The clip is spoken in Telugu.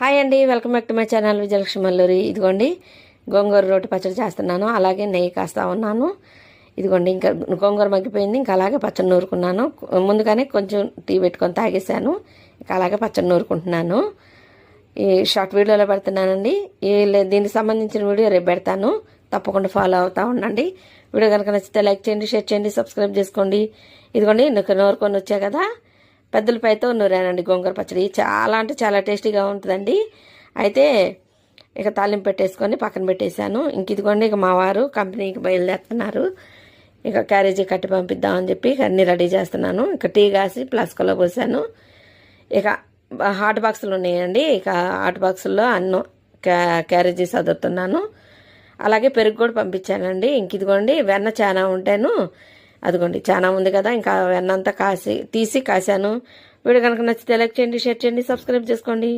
హాయ్ అండి welcome back to my channel Vijayalakshmi Malluri. ఇదిగోండి గోంగూర రోటి పచ్చడి చేస్తున్నాను అలాగే నెయ్యి కాస్తా ఉన్నాను. ఇదిగోండి ఇంకా గోంగూర మగ్గిపోయింది ఇంకా అలాగే పచ్చడి నూరుకున్నాను. ముందుగానే కొంచెం టీ పెట్టుకొని తాగేసాను ఇంకా అలాగే పచ్చడి నూరుకుంటున్నాను. ఈ షార్ట్ వీడియోలో పెడుతున్నానండి. ఈ దీనికి సంబంధించిన వీడియో రేపు పెడతాను. తప్పకుండా ఫాలో అవుతూ ఉండండి. వీడియో కనుక నచ్చితే లైక్ చేయండి షేర్ చేయండి సబ్స్క్రైబ్ చేసుకోండి. ఇదిగోండి నాకు నూరుకొని వచ్చా కదా. పెద్దలపైతో నూరానండి గోంగూర పచ్చడి. చాలా అంటే చాలా టేస్టీగా ఉంటుందండి. అయితే ఇక తాలింపు పెట్టేసుకొని పక్కన పెట్టేశాను. ఇంక ఇదిగోండి ఇక మా వారు కంపెనీకి బయలుదేరుతున్నారు. ఇక క్యారేజీ కట్టి పంపిద్దామని చెప్పి అన్నీ రెడీ చేస్తున్నాను. ఇక టీ కాసి ప్లాస్కోలో పోసాను. ఇక హాట్ బాక్సులు ఉన్నాయండి. ఇక హాట్ బాక్సుల్లో అన్నం క్యా క్యారేజీ చదువుతున్నాను అలాగే పెరుగు కూడా పంపించానండి. ఇంక ఇదిగోండి వెన్న చాలా ఉంటాను అదిగోండి చాలా ఉంది కదా ఇంకా వెన్నంతా కాసి తీసి కాశాను. వీడియో కనుక నచ్చితే లైక్ చేయండి షేర్ చేయండి సబ్స్క్రైబ్ చేసుకోండి.